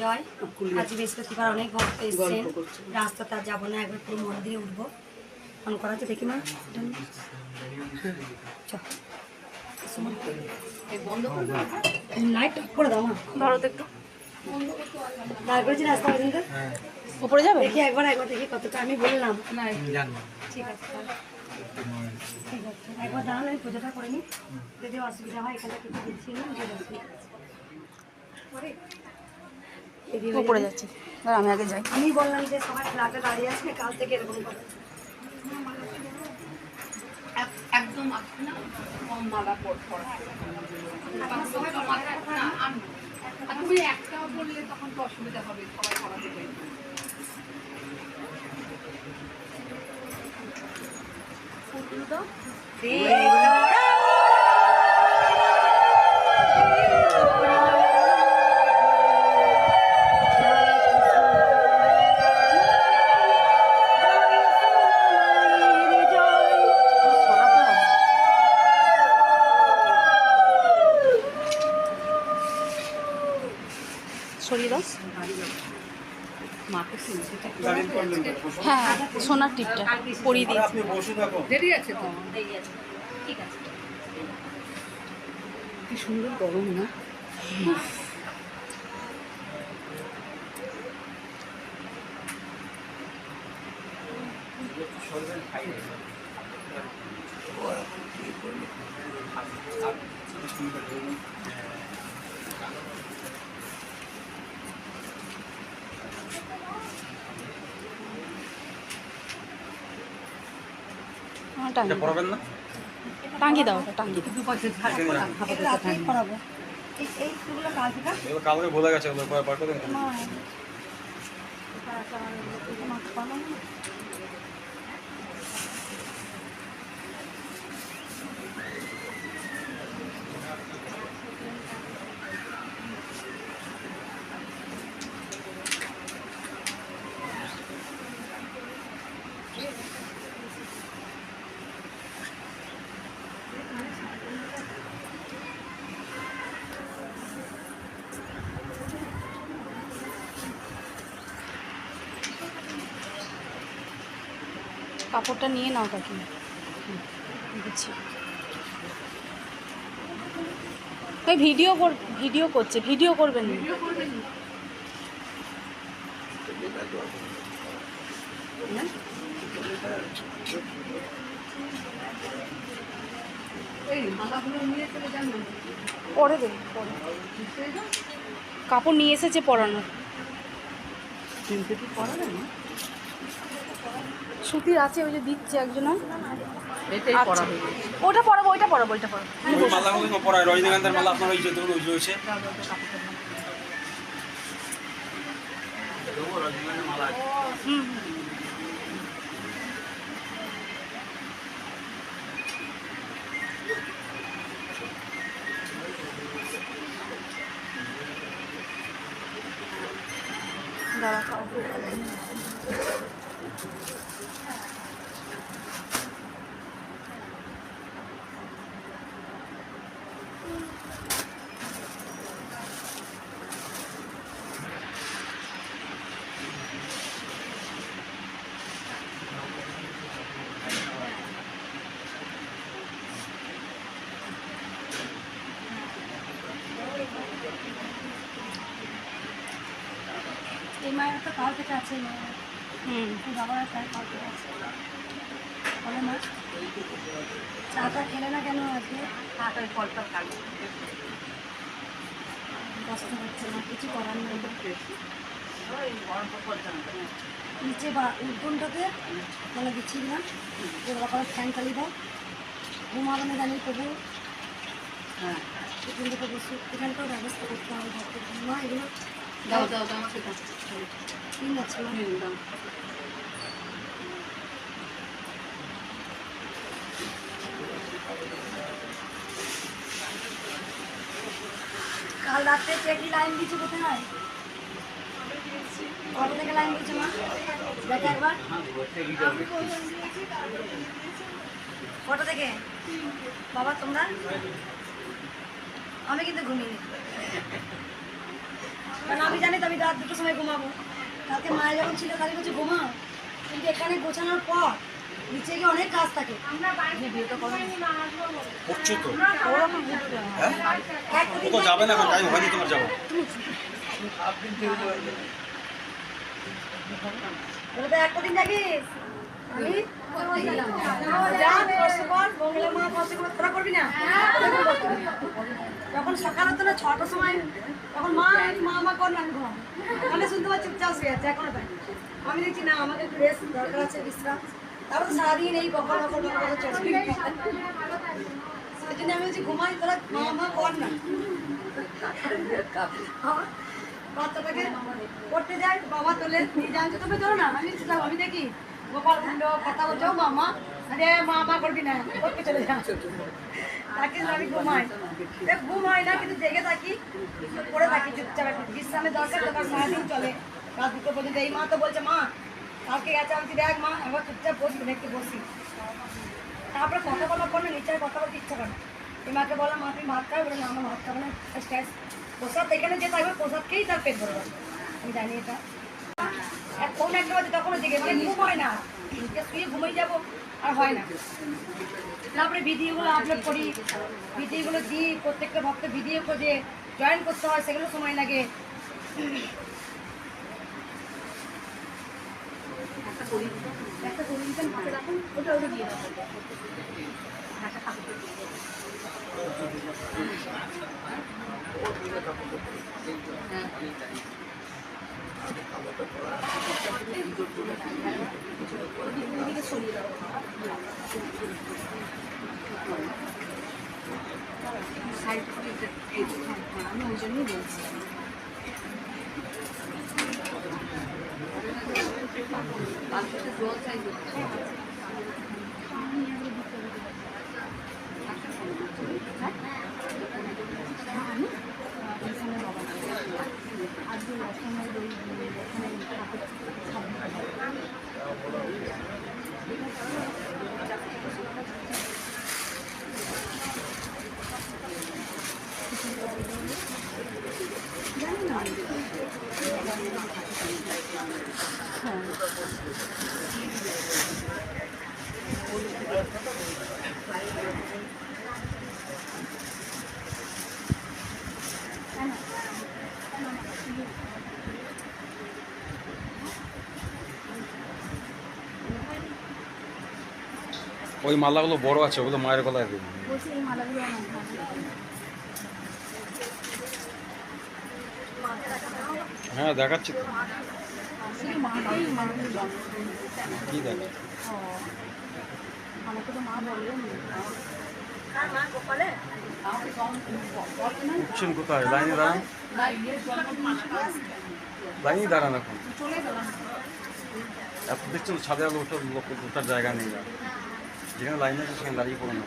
জয়। আজ বৃহস্পতিবার অনেক ভক্ত এসছেন। রাস্তা তার যাব না একবার পুরো মন্দিরে উঠবো। ফোন করা তো দেখি মা। লাইট করে দাও। মা। ধরো তো একটু। দাঁড় করেছি রাস্তা পর্যন্ত। উপরে যাবে? দেখি একবার একবার দেখি কতটা। আমি বললাম। না ঠিক আছে ঠিক আছে। একবার দাঁড়ান আমি পুজোটা করে নিই। যদি অসুবিধা হয় এখানে কিছু দিচ্ছি না যদি অসুবিধা হয়। পরে এদিকে হয়ে উপরে। যাচ্ছি। আমি আগে যাই। আমি বললাম যে সবাই ফ্ল্যাটে দাঁড়িয়ে আছে কাল থেকে এরকম করে। একদম কম মালা পর পড়া তুমি একটাও বললে তখন তো অসুবিধা হবে সবাই পড়া দেবে হ্যাঁ সোনার টিপটা পরিয়ে দিয়েছি। দেরি আছে তো? ঠিক আছে। কি সুন্দর গরম না হ্যাঁ, টাঙিয়ে দাও। পড়াবেন না টাঙিয়ে দাও ওটা টাঙিয়ে দাও দু পাশে ঝাড় করা খাব এটা রাত্রেই করাবো না? এই দাও থেকে এগুলো কালকে ভুলে গেছে ওগুলো পরে বার করে দিন। মা এটা একটা এটা মাছ পাবো না। কাপড়টা নিয়ে নাও কাকি বুঝছি। ভিডিও কর ভিডিও করছে ভিডিও করবেন পরে পরে। কাপড় নিয়ে এসেছে পরানোর। তিনটে কি না? সুতির আছে ওই যে দিচ্ছে একজন গেছে। ওটা পরাবো ওইটা পরাবো ওইটা পরাবো। মালাগুলো পড়ায় রজনীকান্তের মালা আপনার ওই যে ওই যে রয়েছে হুম দাঁড়া এই মায়ের একটা কাল থেকে আছে চাটা খেলে না কেন আজকে? তাড়াতাড়ি ফলটা খাব। কষ্ট হচ্ছে না কিছু করার নেই। নিচে বা উঠোনটাতে মানে বিছিয়ে দিলাম। ওরা করে ফ্যান চালিয়ে দাও। ঘুমাবে না জানি তবু। হ্যাঁ। উঠোনটাতে বসে এখানটাও ব্যবস্থা করতে হবে। জন্য। মা এগুলো দাও দাও দাও আমাকে দাও ঠিক আছে দাও। কাল রাত্রে চেকি লাইন দিয়েছে কোথায়? কটা থেকে লাইন দিয়েছে মা? দেখে একবার। কটা থেকে বাবা তোমরা? আমি কিন্তু ঘুমিয়ে কারণ আমি জানি তো আমি রাত দুটোর সময় ঘুমাবো। কালকে মায়ের যখন ছিল কালকে বলছে ঘুমাও কিন্তু এখানে গোছানোর পর নিচে গিয়ে অনেক কাজ থাকে। করছ তো হয়। হ্যাঁ? একটা দিন যাবে না টাইম হয়নি তোমার যাব। একটা দিন থাকিস আমি মঙ্গলা মা কষ্ট করে তোরা করবি না? যখন সকাল না ছটার সময় তখন মা মা মা, কর না, আমি ঘুমাবো। তাহলে শুনতে পাচ্ছি চুপচাপ শুয়ে আছে আমি দেখছি, না, আমাকে একটু দরকার আছে, বিশ্রাম। তারপর সারাদিন এই বকর বকর সেই জন্য আমি বলছি, ঘুমাই, তোরা মা মা, কর না। বাচ্চাটাকে পড়তে যায়, বাবা তোলে নিয়ে যান তুমি ধরো না, আমি আমি দেখি। গোপাল কুণ্ড কথা বলছো মামা আরে মা মা করবি না চলে তাকে আমি ঘুমাই। ঘুম হয় না, কিন্তু জেগে থাকি থাকি বিশ্রামের দরকার চলে। দুটো পর্যন্ত। এই মা তো বলছে, মা, কালকে গেছে আমি দেখ মা এবার চুপচাপ বসি। তারপরে কথা বলার পর না, নিচে কথা বলতে ইচ্ছা করে। এই মাকে বললাম, মা, তুমি ভাত খাবে? না আমার ভাত খাবে না স্ট্রেস প্রসাদ এখানে যে থাকবে প্রসাদ খেয়েই তার পেট ভরে আমি জানি এটা। কোন একটা তখনও জেগে মানে ঘুম হয় না। শুয়ে ঘুমিয়ে যাব আর হয় না। তারপরে ভিডিওগুলো আপলোড করি। ভিডিওগুলো দিই, প্রত্যেকটা ভক্ত ভিডিও করে জয়েন করতে হয়, সেগুলো সময় লাগে। একটা দিতেন ওটা ওটা দিয়ে আমি ওই জন্যই বলছি। ওই মালাগুলো বড় আছে ওগুলো মায়ের গলায় দিন বলছি এই মালাগুলো আমার ভালো। হ্যাঁ দেখাচ্ছি তো। কি দেখা আমাকে তো মা বলল আর মা গোপালে উঠছেন কোথায়? লাইনে দাঁড়ান। লাইনেই দাঁড়ান এখন। এত দেখছেন ছাদে আলো ওঠার লোক ওঠার জায়গা নেই যেখানে লাইন আছে সেখানে দাঁড়িয়ে পড়ে না